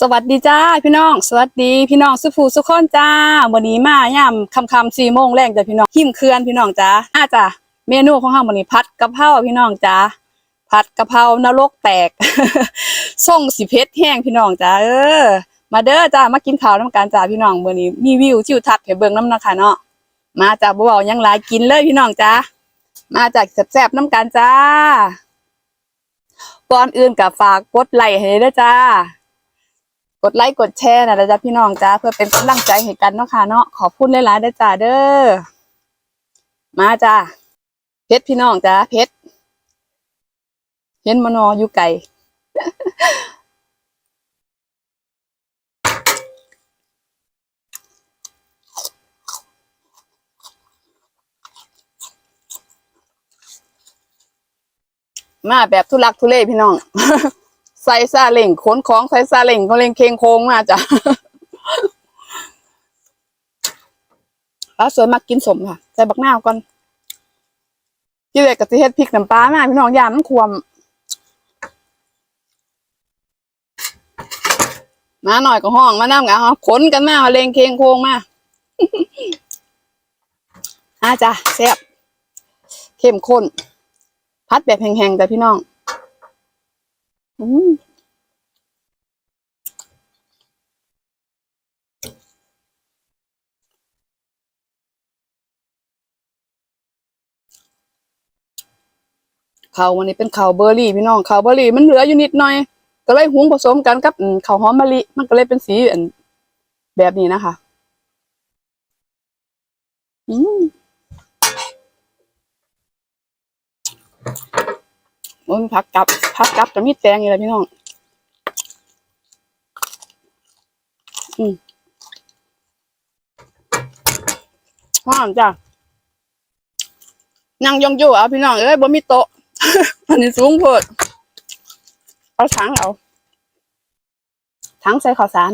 สวัสดีจ้าพี่น้อง สวัสดีพี่น้องสุภูสุขคนจ้าวันนี้มาย่ำคำคำสี่โมงแรงจ้ะพี่น้องหิมเคลื่อนพี่น้องจ้าอาจ้ะเมนูของเราวันนี้พัดกะเพราพี่น้องจ้าผัดกะเพรานรกแตกส่งสิเพชรแห้งพี่น้องจ้าเออ มาเด้อจ้ามากินข้าวน้ำกันจ้าพี่น้องวันนี้มีวิวทิวทัศน์ให้เบิ่งน้ำนะคะเนาะมาจ้าบัวายังหลายกินเลยพี่น้องจ้ามาจากแซ่บๆน้ำกันจ้าก่อนอื่นกับฝากกดไลค์ให้ด้วยจ้า ดไลค์กดแชร์นะจ๊ะพี่น้องจ้าเพื่อเป็นกำลังใจให้กันเนาะค่ะเนาะขอบคุณหลายๆด้วยจ้าเด้อมาจ้าเพชรพี่น้องจ้าเพชรเห็นมานออยู่ไก่มาแบบทุลักทุเลพี่น้อง ใส่ซาเล่งขนของใส่ซาเล่งเขาเล่งเคงโค้งมาจ้ะป้าสวยมากกินสมค่ะ ใส่บักหน้าก่อนที่เหลือกับสิเฮ็ดพริกน้ำปลามาพี่น้องยามันควมมาหน่อยก็ห้องมาน้ำกันขนกันมาเลงเคงโค้งมาอาจ้ะแซ่บเข้มข้น พัดแบบแห้งๆแต่พี่น้อง อืมข้าววันนี้เป็นข้าวเบอร์รี่พี่น้องข้าวเบอร์รี่มันเหลืออยู่นิดหน่อย ก็เลยหุงผสมกันกับข้าวหอมมะลิมันก็เลยเป็นสีแบบนี้นะคะอืม มันผักกับผักกับจะมีแตงอยู่เลยพี่น้อง อืมห้ามจ้ะนั่งยองอยู่เอาพี่น้องเอ้ยบ่มีโต๊ะอันนี้สูงโพดเอาถังเอาถังใส่ข้าวสาร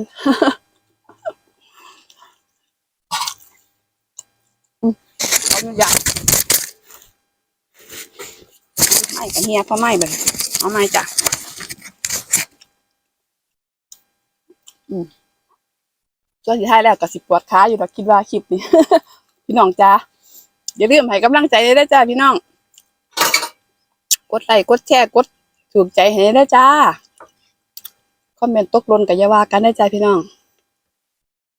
อืมเอาอย่าง ม่กันเฮียเพราไม่แบบเอาไม่จ้ะอืมส่วนสุดท้ายแล้วก็สิปวดขาอยู่ดอกคิดว่าคลิปนี้ พี่น้องจ้าอย่าลืมให้กำลังใจได้จ้าพี่น้อง กดไลค์กดแชร์กดถูกใจให้ได้จ้าคอมเมนต์ตกลนกับยาวากันได้จ้าพี่น้อง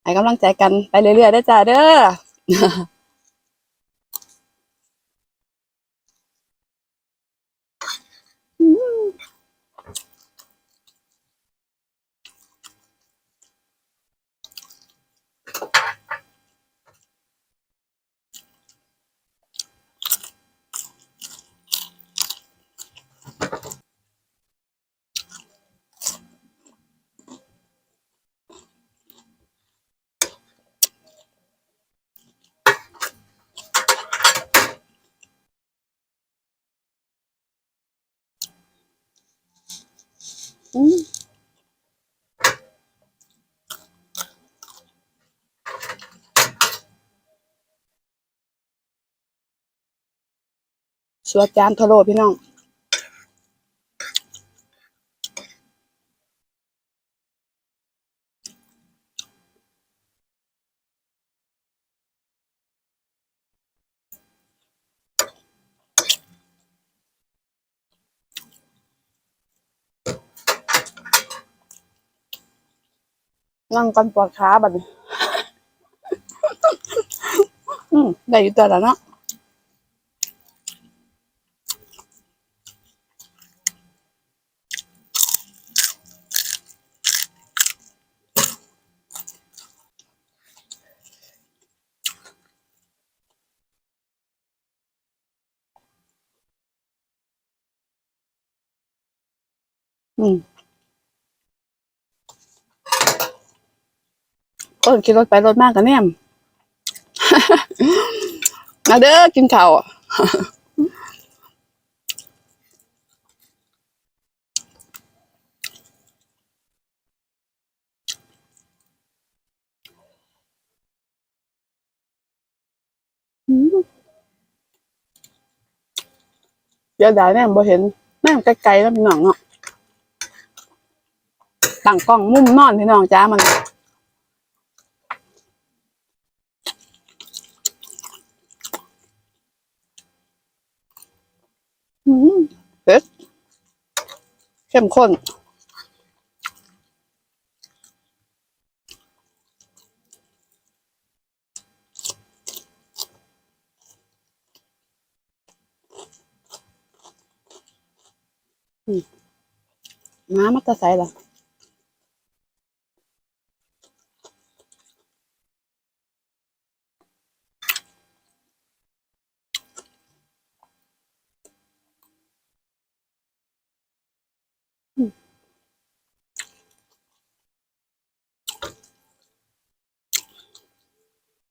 ให้กำลังใจกันไปเรื่อยๆได้จ้าเด้อ สวดจานทะโลพี่น้อง นั่งกันปวดขาบัดนี้ได้อยู่ตัวแล้วเนาะ อืมก็ขี่รถไปรถมากกันเนี่ยมาเด้อกินข้าวอะอืมเดี๋ยวได้แม่บ่เห็นแม่ไกลๆแล้วพี่น้องเนาะตั้งกล้องมุมนอนพี่น้องจ้ามัน เผ็ดเข้มข้น น้ำมันจะใส่หรอ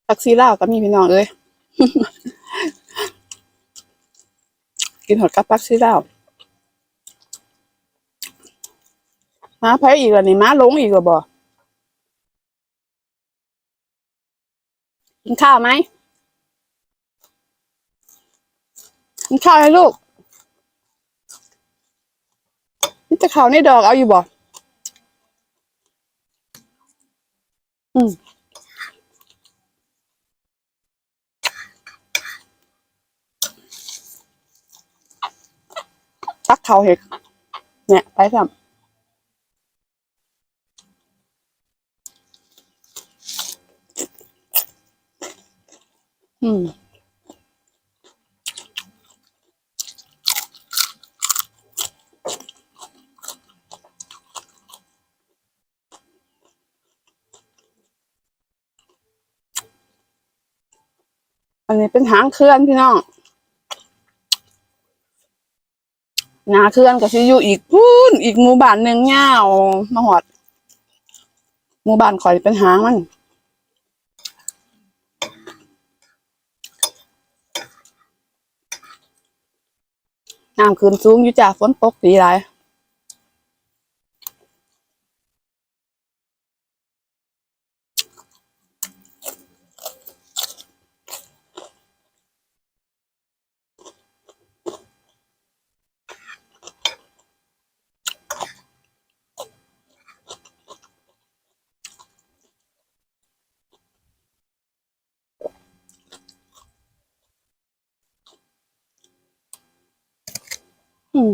ผักซีลาวก็มีพี่น้องเอ้ยกินหอดกับผักซีลาวมาไผอีกแล้วนี่มาลงอีกแล้วบ่กินข้าวไหมกินข้าวให้ลูกนี่จะข้าวในดอกเอาอยู่บ่อืม ตักเขาเห็ดเนี่ยไปทำอืมอันนี้เป็นหางเคลื่อนพี่น้องห นาเคลื่อนก็สิอยู่อีกพูนอีกหมู่บ้านหนึ่งเงาวมาหอดหมู่บ้านข่อยเป็นหางมันน้ำคืนสูงอยู่จาฝนตกดีไร ม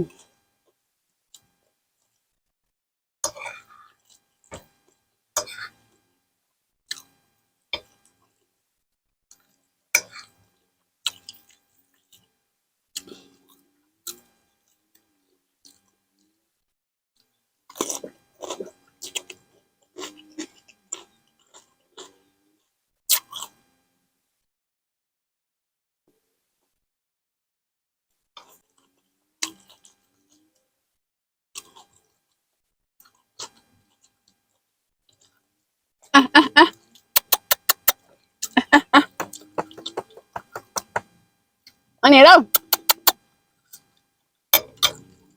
อันนี้แล้ว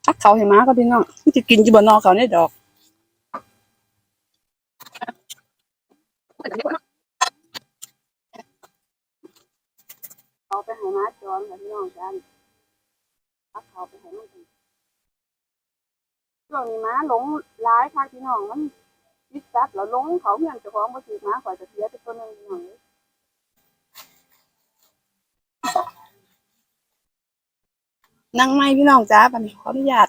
ตักเขาให้หมาก็พี่น้องจะกินจีบนนอเขาในดอกเขาไปให้หมาจอนกับพี่น้องกันตักเขาไปให้มันกินช่วงนี้มาหลงร้ายค่ะพี่น้องมัน ยิดซับแล้วลงเขาเมียนเจ้าของบ่ถือหมาข่อยจะเสียไปตัวหนึงหน่อยนั่งไม่พี่น้องจ้าบันนี้ขออนุญาต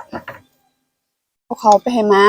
เอาเขาไปให้มา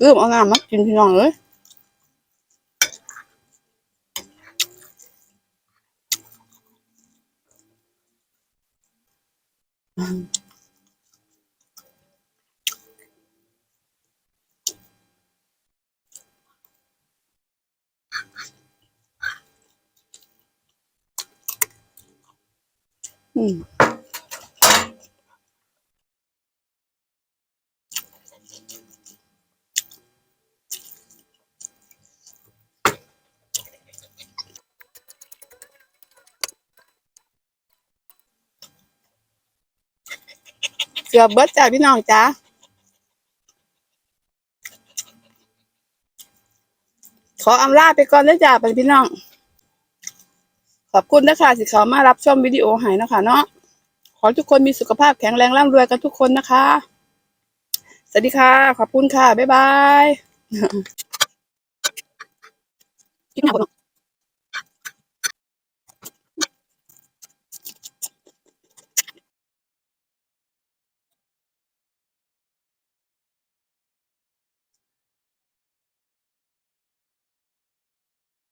เริ่มเอาน้ำมากินพี่น้องเลยอืม เกือบเบิดจ้าพี่น้องจ้าขออำลาไปก่อนนะจ้าไปพี่น้อง ขอบคุณนะคะที่เขามารับชมวิดีโอให้นะคะเนาะขอทุกคนมีสุขภาพแข็งแรงร่ำรวยกันทุกคนนะคะ สวัสดีค่ะ ขอบคุณค่ะ บ๊ายบายกินหนักกว่า